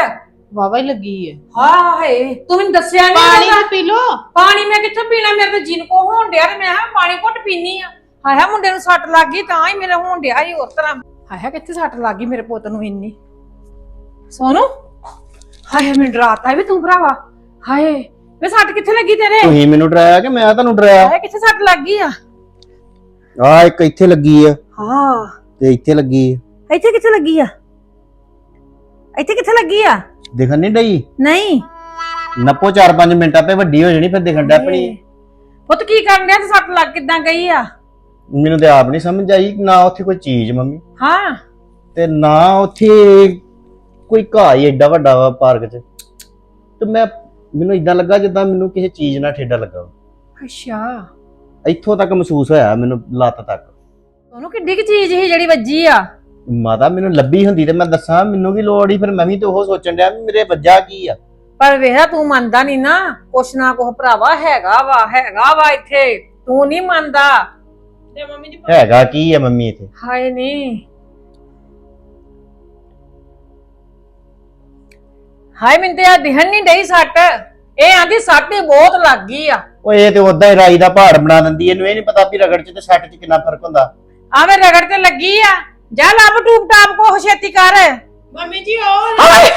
ਵਾਵਾ ਹੀ ਲੱਗੀ ਹੈ ਹਾਏ ਤੂੰ ਮੈਨੂੰ ਦੱਸਿਆ ਪਾਣੀ ਨਹੀਂ ਤੇ ਪੀ ਲੋ ਪਾਣੀ ਮੈਂ ਕਿੱਥੋਂ ਪੀਣਾ? ਮੇਰੇ ਤੇ ਜੀਨ ਕੋ ਹੋਣ ਡਿਆ ਤੇ ਮੈਂ ਹਾਂ ਪਾਣੀ ਘੁੱਟ ਪੀਨੀ ਆ। ਹਾਏ ਹਾਏ ਮੁੰਡੇ ਨੂੰ ਸੱਟ ਲੱਗ ਗਈ ਤਾਂ ਹੀ ਮੇਰੇ ਹੋਣ ਡਿਆ ਹੀ ਹੋਰ ਤਰ੍ਹਾਂ। ਹਾਏ ਹਾਏ ਕਿੱਥੇ ਸੱਟ ਲੱਗ ਗਈ ਮੇਰੇ ਪੁੱਤ ਨੂੰ ਇੰਨੀ? ਸੋਨੂ? ਹਾਏ ਹਾਏ, ਮੈਨੂੰ ਡਰਾਤਾ ਵੀ ਤੂੰ ਭਰਾਵਾ। ਹਾਏ ਵੇ ਸੱਟ ਕਿੱਥੇ ਲੱਗੀ ਤੇਰੇ? ਤੁਸੀਂ ਮੈਨੂੰ ਡਰਾਇਆ ਕਿ ਮੈਂ ਤੁਹਾਨੂੰ ਡਰਾਇਆ? ਹਾਏ ਕਿੱਥੇ ਸੱਟ ਲੱਗ ਗਈ ਆ? ਆ ਇੱਕ ਇੱਥੇ ਲੱਗੀ ਆ। ਹਾਂ। ਤੇ ਇੱਥੇ ਲੱਗੀ ਆ। ਇੱਥੇ ਕਿੱਥੇ ਲੱਗੀ ਆ? ਇੱਥੇ ਕਿੱਥੇ ਲੱਗੀ ਆ? ਦਿਖਣ ਨਹੀਂ ਡਈ? ਨਹੀਂ। ਨੱਪੋ 4-5 ਮਿੰਟ ਆਪੇ ਵੱਡੀ ਹੋ ਜਾਣੀ ਫਿਰ ਦਿਖਣ ਡੈ ਪਣੀ ਪੁੱਤ ਕੀ ਕਰਨ ਡਿਆ ਤੇ ਸੱਟ ਲੱਗ ਕਿੱਦਾਂ ਗਈ ਆ? ਮੈਨੂੰ ਤੇ ਆਪ ਨਹੀਂ ਸਮਝ ਆਈ ਨਾ ਉੱਥੇ ਕੋਈ ਚੀਜ਼ ਮੰਮੀ। ਹਾਂ। ਤੇ ਨਾ ਉੱਥੇ ਕੋਈ ਘਾਹ ਹੀ ਐਡਾ ਵੱਡਾ ਵਾ ਪਾਰਕ 'ਚ। ਤੇ ਮੈਂ ਮੈਨੂੰ ਇਦਾਂ ਲੱਗਾ ਜਿੱਦਾਂ ਮੈਨੂੰ ਕਿਸੇ ਚੀਜ਼ ਨਾਲ ਠੇਡਾ ਲੱਗਾ ਵਾ। ਅੱਛਾ। ਇੱਥੋਂ ਤੱਕ ਮਹਿਸੂਸ ਹੋਇਆ ਮੈਨੂੰ ਲੱਤ ਤੱਕ। ਉਹਨੂੰ ਕਿੱਡੀ ਕੀ ਚੀਜ਼ ਸੀ ਜਿਹੜੀ ਵੱਜੀ ਆ? ਮਾਤਾ ਮੈਨੂੰ ਲੱਭੀ ਹੁੰਦੀ ਤੇ ਮੈਂ ਦੱਸਾਂ ਮੈਨੂੰ ਕੀ ਲੋੜ ਹੀ ਫਿਰ ਮੈਂ ਵੀ ਤੇ ਉਹ ਸੋਚਣ ਡਿਆ ਵੀ ਮੇਰੇ ਵੱਜਾ ਕੀ ਆ? ਪਰ ਵੇਖਿਆ ਤੂੰ ਮੰਨਦਾ ਨਹੀਂ ਨਾ। ਕੁਛ ਨਾ ਕੁਛ ਭਰਾਵਾ ਹੈਗਾ ਵਾ ਹੈਗਾ ਵਾ ਇੱਥੇ। ਤੂੰ ਨਹੀਂ ਮੰਨਦਾ। ਤੇ ਮੰਮੀ ਜੀ ਹੈਗਾ ਕੀ ਆ ਮੰਮੀ ਇੱਥੇ? ਹਾਏ ਨਹੀਂ ਹਾਏ ਮੈਨੂੰ ਤੇ ਆ ਦਿਹਨ ਨਹੀਂ ਡਈ ਸੱਟ। ਇਹ ਆਂਦੀ ਸੱਟ ਹੀ ਬਹੁਤ ਲੱਗ ਗਈ ਆ। ਉਹ ਇਹ ਤੇ ਉਦਾਂ ਹੀ ਰਾਈ ਦਾ ਪਹਾੜ ਬਣਾ ਦਿੰਦੀ ਇਹਨੂੰ ਇਹ ਨਹੀਂ ਪਤਾ ਵੀ ਰਗੜ 'ਚ ਤੇ ਸੱਟ 'ਚ ਕਿੰਨਾ ਫ਼ਰਕ ਹੁੰਦਾ। ਆਵੇਂ ਰਗੜ ਤੇ ਲੱਗੀ ਆ। ਜਾ ਲੱਭ ਟੂਬ ਟਾਪ ਕੋ ਛੇਤੀ ਕਰ। ਮੰਮੀ ਜੀ ਉਹ ਹਾਏ।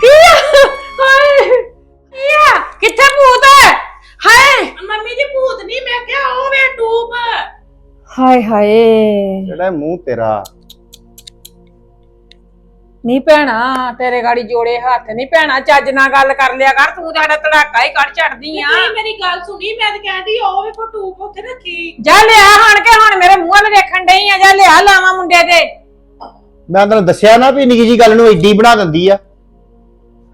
ਕੀ ਆ? ਹਾਏ। ਕੀ ਆ? ਕਿੱਥੇ ਭੂਤ ਹੈ ਹਾਏ। ਮੰਮੀ ਜੀ ਭੂਤ ਨਹੀਂ ਮੈਂ ਕਿਹਾ ਉਹ ਵੇ ਟੂਬ। ਹਾਏ ਹਾਏ। ਜਿਹੜਾ ਮੂੰਹ ਤੇਰਾ। ਨਹੀਂ ਭੈਣਾ ਤੇਰੇ ਗਾੜੀ ਜੋੜੇ ਹੱਥ ਨਹੀਂ ਭੈਣਾ ਚੱਜ ਨਾਲ ਗੱਲ ਕਰ ਲਿਆ ਕਰ ਤੂੰ ਸਾਡਾ ਧੜਾਕਾ ਹੀ ਕੱਢ ਛੱਡਦੀ ਆ। ਤੁਸੀਂ ਮੇਰੀ ਗੱਲ ਸੁਣੀ ਮੈਂ ਤਾਂ ਕਹਿੰਦੀ ਉਹ ਵੇਖੋ ਟੂਬ ਉੱਥੇ ਰੱਖੀ। ਜਾ ਲਿਆ ਹਣ ਕੇ ਹੁਣ ਮੇਰੇ ਮੂੰਹ ਵੱਲ ਵੇਖਣ ਡਈ ਆ ਜਾ ਲਿਆ ਲਾਵਾਂ ਮੁੰਡੇ ਦੇ। ਮੈਂ ਤੁਹਾਨੂੰ ਦੱਸਿਆ ਨਾ ਵੀ ਨਿੱਕੀ ਜੀ ਗੱਲ ਨੂੰ ਏਡੀ ਬਣਾ ਦਿੰਦੀ ਆ।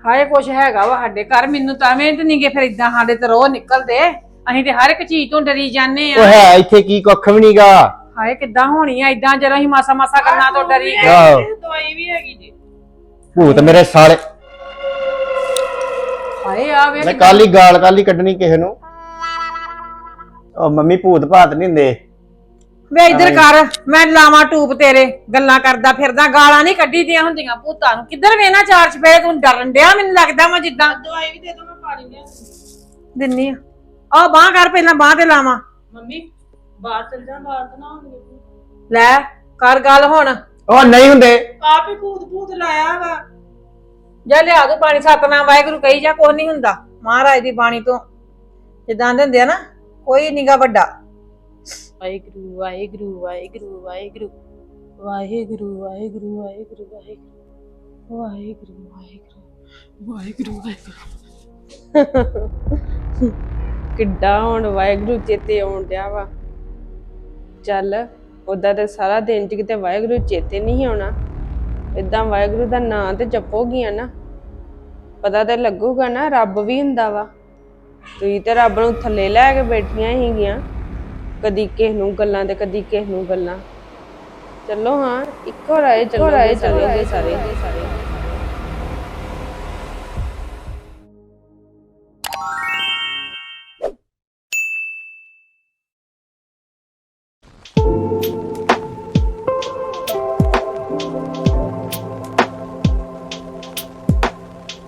ਹਾਏ ਕੁਛ ਹੈਗਾ ਵਾ ਸਾਡੇ ਘਰ ਮੈਨੂੰ ਤਾਂ ਐਵੇਂ ਤੇ ਨਹੀਂਗੇ ਫਿਰ ਇਦਾਂ ਸਾਡੇ ਤੇ ਰੋਹ ਨਿਕਲਦੇ। ਅਸੀਂ ਤੇ ਹਰ ਇੱਕ ਚੀਜ਼ ਤੋਂ ਡਰੀ ਜਾਂਦੇ ਉਹ ਆ ਹੈ ਇੱਥੇ ਕੀ ਕੁੱਖ ਵੀ ਨਹੀਂਗਾ ਹਾਏ ਕਿੱਦਾਂ ਹੋਣੀ ਆ ਇਦਾਂ ਜਦੋਂ ਅਸੀਂ ਮਾਸਾ ਮਾਸਾ ਕਰਨਾ ਤੋਂ ਡਰੀ ਗਏ। ਆਹੋ। ਦਵਾਈ ਵੀ ਹੈਗੀ ਜੀ। ਭੂਤ ਮੇਰੇ ਸਾਲੇ। ਹਾਏ ਆ ਵੇ ਮੈਂ ਕੱਲ ਹੀ ਗਾਲ ਕੱਲ ਹੀ ਕੱਢਣੀ ਕਿਸੇ ਨੂੰ। ਉਹ ਮੰਮੀ ਭੂਤ ਭਾਤ ਨਹੀਂ ਹੁੰਦੇ। ਵੇ ਇੱਧਰ ਕਰ ਮੈਂ ਲਾਵਾਂ ਟੂਬ ਤੇਰੇ ਗੱਲਾਂ ਕਰਦਾ ਫਿਰਦਾ ਗਾਲਾਂ ਨਹੀਂ ਕੱਢੀ ਦੀਆਂ ਹੁੰਦੀਆਂ ਭੂਤਾਂ ਨੂੰ। ਕਿੱਧਰ ਵੇਨਾ ਚਾਰ ਚਪੇਰੇ ਤੂੰ ਡਰਨ ਡਿਆ ਮੈਨੂੰ ਲੱਗਦਾ ਵਾ ਜਿੱਦਾਂ ਦਵਾਈ ਵੀ ਦੇ ਦੋ ਮੈਂ ਪਾਣੀ ਲਿਆ ਦਿੰਨੀ ਆ। ਆ ਬਾਹ ਕਰ ਪਹਿਲਾਂ ਬਾਹ ਤੇ ਲਾਵਾਂ। ਮੰਮੀ ਬਾਹਰ ਚੱਲ ਜਾ ਬਾਹਰ ਤਾਂ ਨਾ ਹੋਣਗੇ ਲੈ ਕਰ ਗੱਲ ਹੁਣ। ਉਹ ਨਹੀਂ ਹੁੰਦੇ। ਆਪ ਹੀ ਭੂਤ ਭੂਤ ਲਾਇਆ ਵਾ। ਜਾ ਲਿਆ ਦੋ ਪਾਣੀ ਸਤਨਾਮ ਵਾਹਿਗੁਰੂ ਕਹੀ ਜਾ ਕੁਛ ਨਹੀਂ ਹੁੰਦਾ ਮਹਾਰਾਜ ਦੀ ਬਾਣੀ ਤੋਂ। ਜਿੱਦਾਂ ਦੇ ਹੁੰਦੇ ਆ ਨਾ ਕੋਈ ਨਿਗਾ ਵੱਡਾ। ਵਾਹਿਗੁਰੂ ਵਾਹਿਗੁਰੂ ਵਾਹਿਗੁਰੂ ਵਾਹਿਗੁਰੂ। ਵਾਹਿਗੁਰੂ ਵਾਹਿਗੁਰੂ ਵਾਹਿਗੁਰੂ ਵਾਹਿਗੁਰੂ। ਵਾਹਿਗੁਰੂ ਵਾਹਿਗੁਰੂ ਵਾਹਿਗੁਰੂ। ਕਿੱਡਾ ਹੁਣ ਵਾਹਿਗੁਰੂ ਚੇਤੇ ਆਉਣ ਡਿਆ ਵਾ। ਚੱਲ। ਉਦਾਂ ਤੇ ਸਾਰਾ ਦਿਨ ਚ ਕਿਤੇ ਵਾਹਿਗੁਰੂ ਚੇਤੇ ਨਹੀਂ ਆਉਣਾ। ਇਦਾਂ ਵਾਹਿਗੁਰੂ ਦਾ ਨਾਂ ਤੇ ਜਪੋਗੀਆਂ ਨਾ। ਪਤਾ ਤੇ ਲੱਗੂਗਾ ਨਾ, ਰੱਬ ਵੀ ਹੁੰਦਾ ਵਾ। ਤੁਸੀਂ ਤੇ ਰੱਬ ਨੂੰ ਥੱਲੇ ਲੈ ਕੇ ਬੈਠੀਆਂ ਹੀਗੀਆਂ ਕਦੀ ਕਿਸ ਨੂੰ ਗੱਲਾਂ ਤੇ ਕਦੀ ਕਿਸ ਨੂੰ ਗੱਲਾਂ। ਚਲੋ ਹਾਂ, ਇੱਕੋ ਰਾਏ ਚਲੋ ਰਾਏ ਚੱਲੋਗੇ ਸਾਰੇ